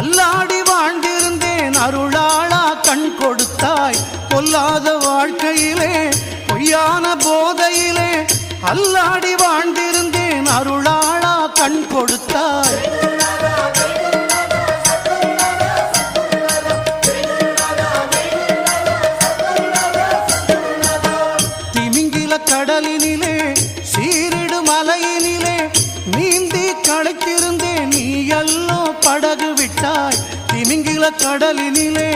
அல்லாடி வாழ்ந்திருந்தேன் அருளாளா கண் கொடுத்தாய். பொல்லாத வாழ்க்கையிலே பொய்யான போதையிலே அல்லாடி வாழ்ந்திருந்தேன் அருளாளா கண் கொடுத்தாய். திமிங்கில திமிங்கில கடலினிலே